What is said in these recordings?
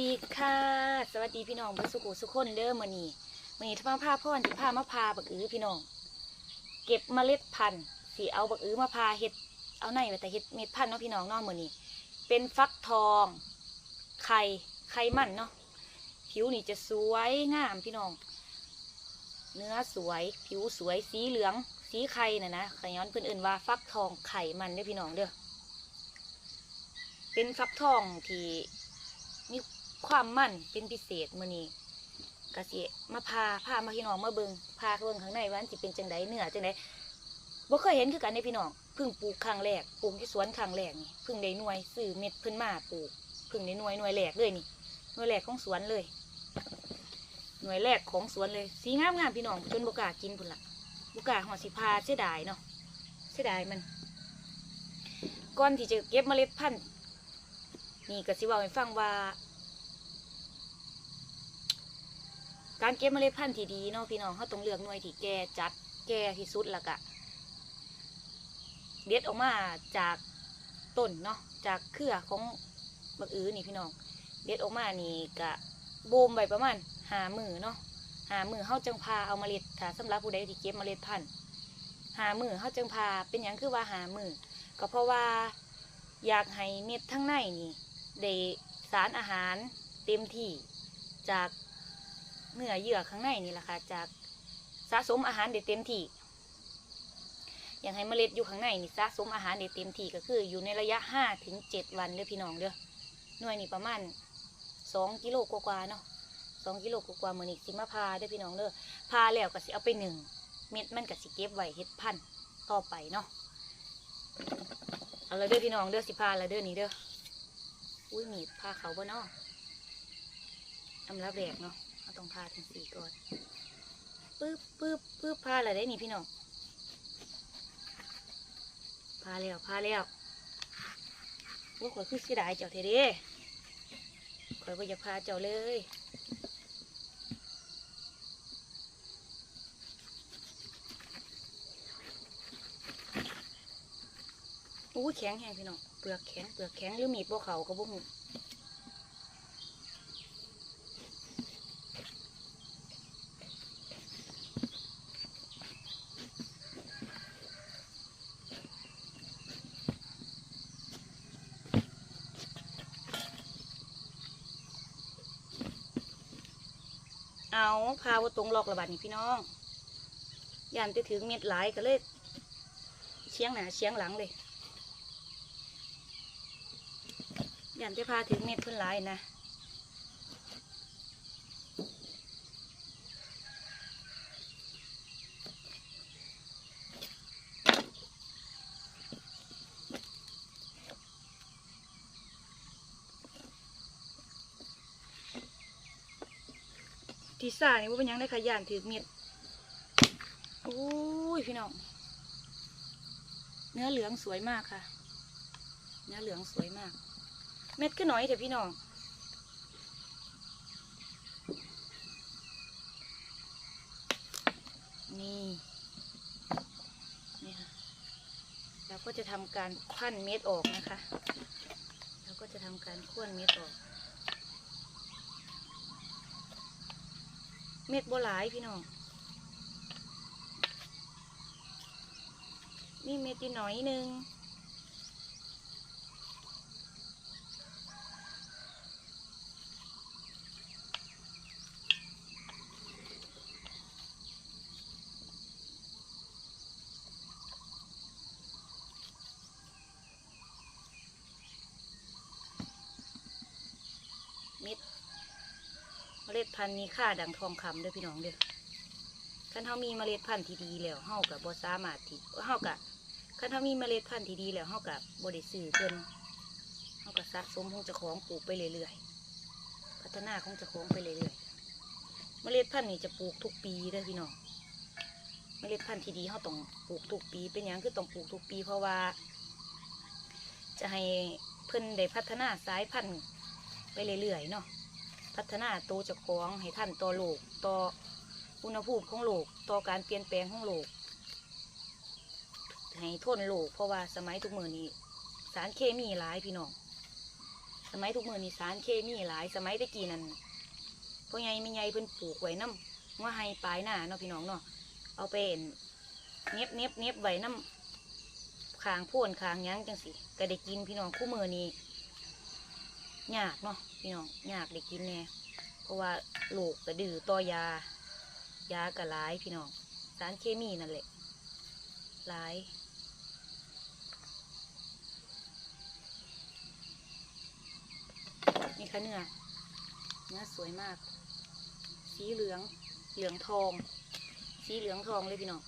ดีค่ะ สวัสดีพี่น้องเบดสุขุสุขคนเด้อมือนี้มือนี้ถ้ามาพาพ่อสิพามาพาบักอื้อพี่น้อง เก็บเมล็ดพันธุ์สิเอาบักอื้อมาพาเฮ็ดเอาในไว้แต่เฮ็ดเม็ดพันธุ์เนาะพี่น้องนาะมื้อนี้ เป็นฟักทอง ไข่ไข่มันเนาะผิวนี่จะสวยงามพี่น้อง เนื้อสวย ผิวสวยสีเหลือง สีไข่น่ะนะขย้อนเพิ่นเอื่นว่าฟักทองไข่มันเด้อพี่น้องเด้อเป็นฟักทองที่มี ความมั่นเป็นพิเศษมื้อนี้กะสิมาพาพามาพี่น้องมาเบิงพาเบิงข้างในว่าสิเป็นจังไดเนื้อจังไดบ่เคยเห็นคือกันในพี่น้องพิ่งปลูกครั้งแรกปลูกที่สวนครั้งแรกนี่พิ่งได้หน่วยซื้อเม็ดเพิ่นมาปลูกพิ่งได้หน่วยหน่วยแรกเลยนี่หน่วยแรกของสวนเลย หน่วยแรกของสวนเลยสีงามงามพี่น้องจนบุกากินพุ่นละบุกาหอดสิพาเสียดายเนาะเสียดายมันก่อนที่จะเก็บเมล็ดพันธุ์นี่ก็สิว่าให้ฟังว่า การเก็บเมล็ดพันธุ์ที่ดีเนาะพี่น้องเขาต้องเลือกหน่วยที่แก่จัดแก่ที่สุดละกะเด็ดออกมาจากต้นเนาะจากเครือของบักอื้อนี่พี่น้องเด็ดออกมานี่กะโบมไว้ประมาณหามือเนาะหามือเฮาจังพาเอาเมล็ดถ้าสำหรับผู้ใดที่เก็บเมล็ดพันธุ์หามือเฮาจังพาเป็นหยังคือว่าหามือก็เพราะว่าอยากให้เม็ดทั้งในนี่ได้สารอาหารเต็มที่จาก เนื้อเยื่อข้างในนี่แหละค่ะ จากสะสมอาหารได้เต็มที่อยากให้เมล็ดอยู่ข้างในนี่สะสมอาหารได้เต็มที่ก็คืออยู่ในระยะ5ถึง7วันเด้อพี่น้องเด้อหน่วยนี่ประมาณสองกิโลกว่าๆเนาะสองกิโลกว่าๆมือนี้สิมาพาได้อพี่น้องเด้อพาแล้วก็สิเอาไปหนึ่งเม็ดมันก็สิเก็บไว้เฮ็ดพันธุ์ต่อไปเนาะเอาละเด้อพี่น้องเด้อสิพาละเด้อนี่เด้ออุ้ยมีดพาเขาบ่เนาะอำรับแรกเนาะ เราต้องพาถึงสี่ก่อนปึ๊บปึ๊บปึ๊บพาละไรได้นี่พี่น้องพาแล้วพาแล้วว่าข่อยคือเสียดายเจ้าเทเด้ข่อยก็อยากพาเจ้าเลยอู้แข็งแห้งพี่น้องเปลือกแข็งเปลือกแข็งหรือมีดบ่เขาก็บ่หู เอาพาว่าตรงหลอกระบาดนี่พี่น้องยานไปถึงเม็ดหลายก็เลยเชียงหนาเชียงหลังเลยยันจะพาถึงเม็ดเพิ่นหลายนะ ที่ซ่านี่ว่าเป็นยังได้ขยันถือเม็ดโอ้ยพี่น้อง เนื้อเหลืองสวยมากค่ะ เนื้อเหลืองสวยมาก เม็ดก็น้อยเถอะพี่น้องนี่นี่ค่ะเราก็จะทำการควันเม็ดออกนะคะ เราก็จะทำการควนเม็ดออก เม็ดโบหลายพี่น้องนี่เม็ดที่น้อยหนึง ล็ดพันธุ์มีค่าดังทองคำเด้วยพี่น้องเด้อคันเฮามีเมล็ดพันธุ์ที่ดีแล้วเฮากับบ่สามารถที่เฮากับคันเฮามีเมล็ดพันธุ์ที่ดีแล้วเฮากับบ่ได้ซื้อเพิ่นเฮากับสะสมของเจ้าของปลูกไปเรื่อยๆพัฒนาของเจ้าของไปเรื่อยๆเมล็ดพันธุ์นี่จะปลูกทุกปีเด้อพี่น้องเมล็ดพันธุ์ที่ดีเฮาต้องปลูกทุกปี เป็นหยังคือต้องปลูกทุกปี เพราะว่า จะให้เพิ่นได้พัฒนาสายพันธุ์ไปเรื่อยๆเนาะ พัฒนาตัวเจ้าของให้ท่านต่อโลกต่ออุณหภูมิของโลกต่อการเปลี่ยนแปลงของโลกให้ทนโลกเพราะว่าสมัยทุกมือนี้ สารเคมีหลายพี่น้องสมัยทุกมือนี่สารเคมีหลาย สมัยตะกี้นั่นพ่อใหญ่แม่ใหญ่เพิ่นปลูกไว้น้ำว่าให้ปลายหน้าเนาะพี่น้องเนาะเอาไปเอ็นเน็บเน็บเน็บไว้น้ำคางพ่นคางยั้งจังสิก็ได้กินพี่น้องคู่มือนี้ ยากเนาะพี่น้องยากได้กินแน่เพราะว่าลูกก็ดื้อต่อยา ยาก็หลายพี่น้องสารเคมีนั่นแหละหลายนี่ค่ะเนื้อเนื้อสวยมาก สีเหลืองเหลืองทอง สีเหลืองทองเลยพี่น้อง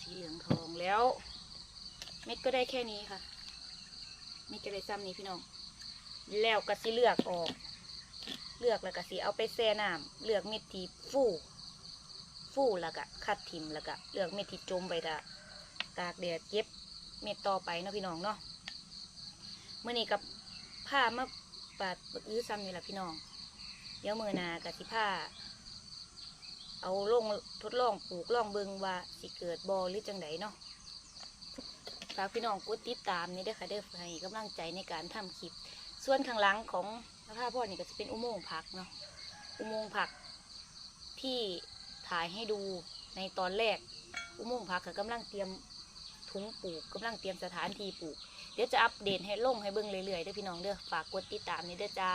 สีเหลืองทองแล้ว เม็ดก็ได้แค่นี้ค่ะ ม็ดก็ได้ซ้ำนี้พี่น้อง แล้วก็สิเลือกออก เลือกแล้วก็สิเอาไปแช่น้ำเลือกเม็ดที่ฟูฟูแล้วก็คัดทิมแล้วก็เลือกเม็ดที่จมไปตาตากแดดเก็บเม็ดต่อไปเนาะพี่น้องเนาะเมื่อนี้กับผ้ามาปาดอื้อซ้ำนี่แหละพี่น้อง เดี๋ยวมือนากับสิผ้าเอาลงทดลองปลูกลองเบิงว่าสิเกิดบอหรือจังไดเนาะ ฝากพี่น้องกดติดตามนี่เด้อค่ะเด้อให้กำลังใจในการทำคลิป ส่วนข้างหลังของพระธาตุพ่อนี่ก็จะเป็นอุโมงค์ผักเนาะอุโมงค์ผักที่ถ่ายให้ดูในตอนแรก อุโมงค์ผักก็กำลังเตรียมถุงปลูกกำลังเตรียมสถานที่ปลูก เดี๋ยวจะอัปเดตให้ลงให้เบิ่งเรื่อยๆเด้อพี่น้องเด้อฝากกดติดตามนี่เด้อจ้า